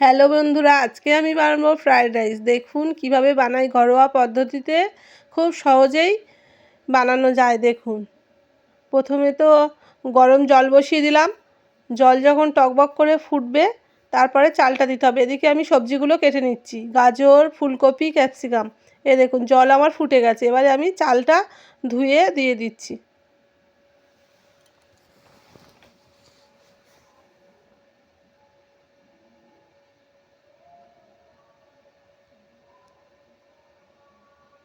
Hello বন্ধুরা, আজকে আমি বানাবো ফ্রায়েড রাইস। দেখুন কীভাবে বানাই ঘরোয়া পদ্ধতিতে। খুব সহজেই বানানো যায়, দেখুন। প্রথমে তো গরম জল বসিয়ে দিলাম। জল যখন টকবক করে ফুটবে, তারপরে চালটা দিতে হবে। এদিকে আমি সবজিগুলো কেটে নিচ্ছি। গাজর, ফুলকপি, ক্যাপসিকাম। এ দেখুন, জল আমার ফুটে গেছে। এবারে আমি চালটা ধুয়ে দিয়ে দিচ্ছি।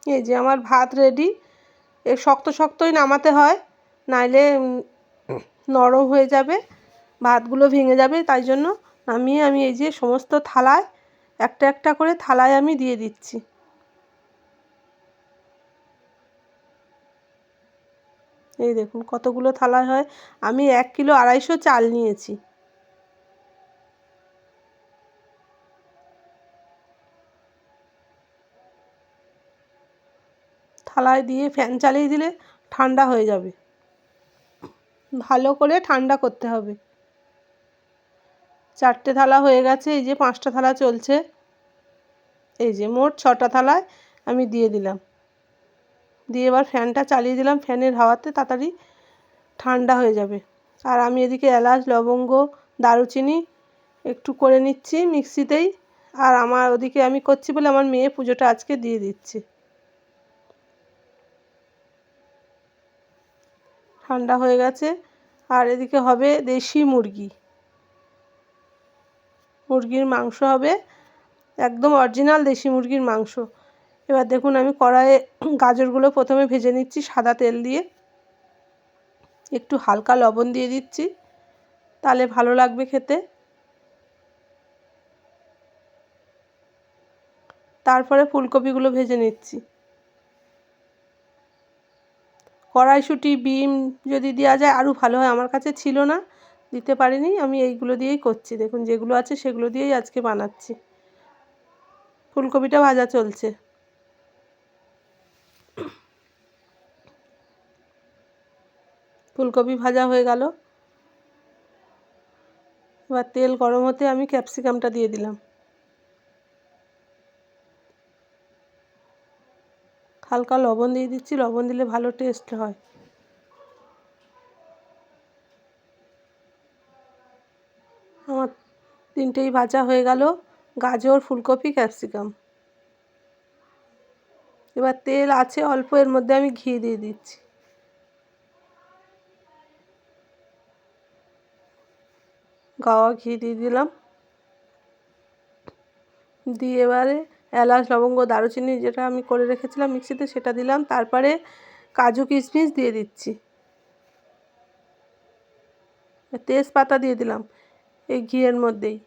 এই যে আমার ভাত রেডি এ শক্ত শক্তই নামাতে হয়, নাইলে নরম হয়ে যাবে, ভাতগুলো ভেঙে যাবে, তাই জন্য নামিয়ে আমি এই যে সমস্ত থালায়, একটা একটা করে থালায় আমি দিয়ে দিচ্ছি। এই দেখুন কতগুলো থালায় হয়, আমি এক কিলো আড়াইশো চাল নিয়েছি। থালায় দিয়ে ফ্যান চালিয়ে দিলে ঠান্ডা হয়ে যাবে। ভালো করে ঠান্ডা করতে হবে। চারটে থালা হয়ে গেছে, এই যে পাঁচটা থালা চলছে। এই যে মোট ছটা থালায় আমি দিয়ে দিলাম। দিয়ে এবার ফ্যানটা চালিয়ে দিলাম, ফ্যানের হাওয়াতে তাড়াতাড়ি ঠান্ডা হয়ে যাবে। আর আমি এদিকে এলাচ, লবঙ্গ, দারুচিনি একটু করে নিচ্ছি মিক্সিতেই। আর আমার ওদিকে আমি করছি বলে আমার মেয়ে পুজোটা আজকে দিয়ে দিচ্ছে। ঠান্ডা হয়ে গেছে। আর এদিকে হবে দেশি মুরগি। মুরগির মাংস হবে একদম অরিজিনাল দেশি মুরগির মাংস। এবার দেখুন আমি কড়াইয়ে গাজরগুলো প্রথমে ভেজে নিচ্ছি সাদা তেল দিয়ে। একটু হালকা লবণ দিয়ে দিচ্ছি। তাহলে ভালো লাগবে খেতে। তারপরে ফুলকপিগুলো ভেজে নিচ্ছি। কড়াইশুঁটি, বিম যদি দেওয়া যায় আরও ভালো হয়। আমার কাছে ছিল না, দিতে পারিনি। আমি এইগুলো দিয়েই করছি। দেখুন, যেগুলো আছে সেগুলো দিয়েই আজকে বানাচ্ছি। ফুলকপিটা ভাজা চলছে। ফুলকপি ভাজা হয়ে গেল। এবার তেল গরম হতে আমি ক্যাপসিকামটা দিয়ে দিলাম। হালকা লবণ দিয়ে দিচ্ছি, লবণ দিলে ভালো টেস্ট হয়। আমার তিনটেই ভাজা হয়ে গেল, গাজর, ফুলকপি, ক্যাপসিকাম। এবার তেল আছে, অল্প এর মধ্যে আমি ঘি দিয়ে দিচ্ছি। গাওয়া ঘি দিয়ে দিলাম। দিয়ে এবারে এলাচ, লবঙ্গ, দারুচিনি যেটা আমি করে রেখেছিলাম মিক্সিতে সেটা দিলাম। তারপরে কাজু কিশমিশ দিয়ে দিচ্ছি। তেজপাতা দিয়ে দিলাম এই ঘিয়ের মধ্যেই।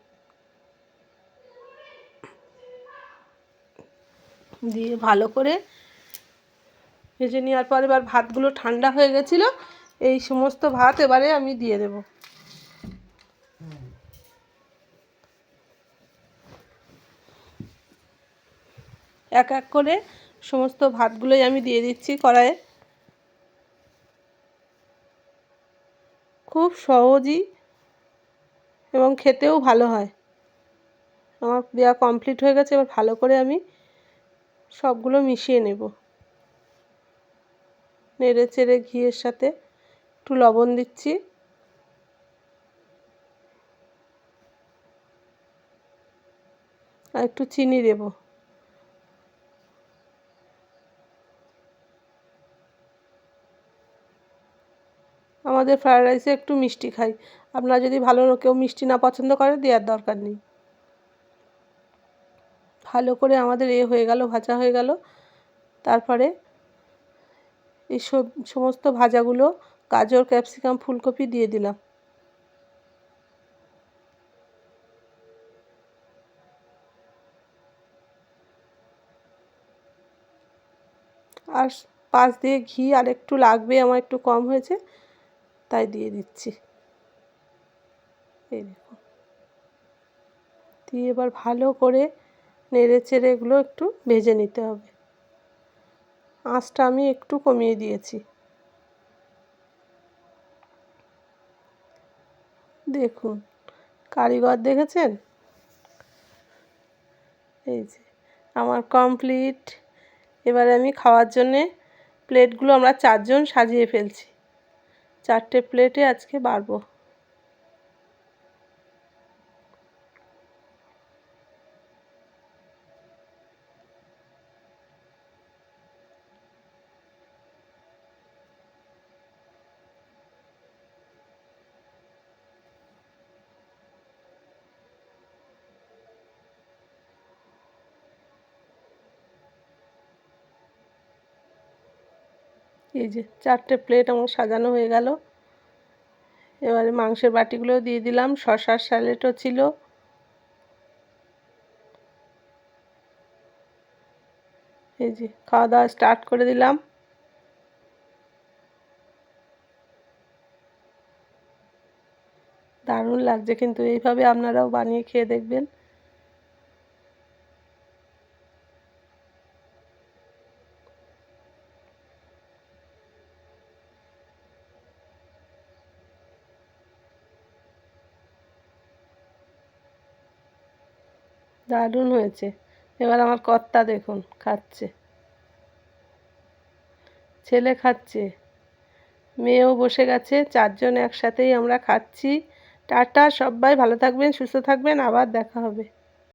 দিয়ে ভালো করে ভেজে নেওয়ার পর এবার ভাতগুলো ঠান্ডা হয়ে গেছিল, এই সমস্ত ভাত এবারে আমি দিয়ে দেবো। এক এক করে সমস্ত ভাতগুলোই আমি দিয়ে দিচ্ছি কড়াইয়ে। খুব সহজই এবং খেতেও ভালো হয়। আমার দেওয়া কমপ্লিট হয়ে গেছে, এবার ভালো করে আমি সবগুলো মিশিয়ে নেব। নেড়ে চেড়ে ঘিয়ের সাথে একটু লবণ দিচ্ছি। আর একটু চিনি দেবো। আমাদের ফ্রায়েড রাইসে একটু মিষ্টি খাই। আপনারা যদি ভালো কেউ মিষ্টি না পছন্দ করে, দেওয়ার দরকার নেই। ভালো করে আমাদের এ হয়ে গেল, ভাজা হয়ে গেল। তারপরে এই সমস্ত ভাজাগুলো, গাজর, ক্যাপসিকাম, ফুলকপি দিয়ে দিলাম। আর পাশ দিয়ে ঘি আর একটু লাগবে, আমার একটু কম হয়েছে। তাই দিয়ে দিচ্ছি। এই দেখুন দিয়ে এবার ভালো করে নেড়ে চেড়ে এগুলো একটু ভেজে নিতে হবে। আঁচটা আমি একটু কমিয়ে দিয়েছি। দেখুন, কারিগর দেখেছেন? এই যে, আমার কমপ্লিট এবারে আমি খাওয়ার জন্যে প্লেটগুলো আমরা চারজন সাজিয়ে ফেলছি। চারটে প্লেটে আজকে বাড়বো। এই যে চারটে প্লেট আমার সাজানো হয়ে গেল। এবারে মাংসের বাটিগুলো দিয়ে দিলাম শশার স্যালেডও ছিল। এই যে খাওয়া দাওয়া স্টার্ট করে দিলাম। দারুণ লাগছে কিন্তু, এইভাবে আপনারাও বানিয়ে খেয়ে দেখবেন। দারুণ হয়েছে। এবার আমার কর্তা দেখুন, খাচ্ছে। ছেলে খাচ্ছে। মেয়েও বসে গেছে, চারজন একসাথেই আমরা খাচ্ছি। টাটা, সবাই ভালো থাকবেন, সুস্থ থাকবেন, আবার দেখা হবে।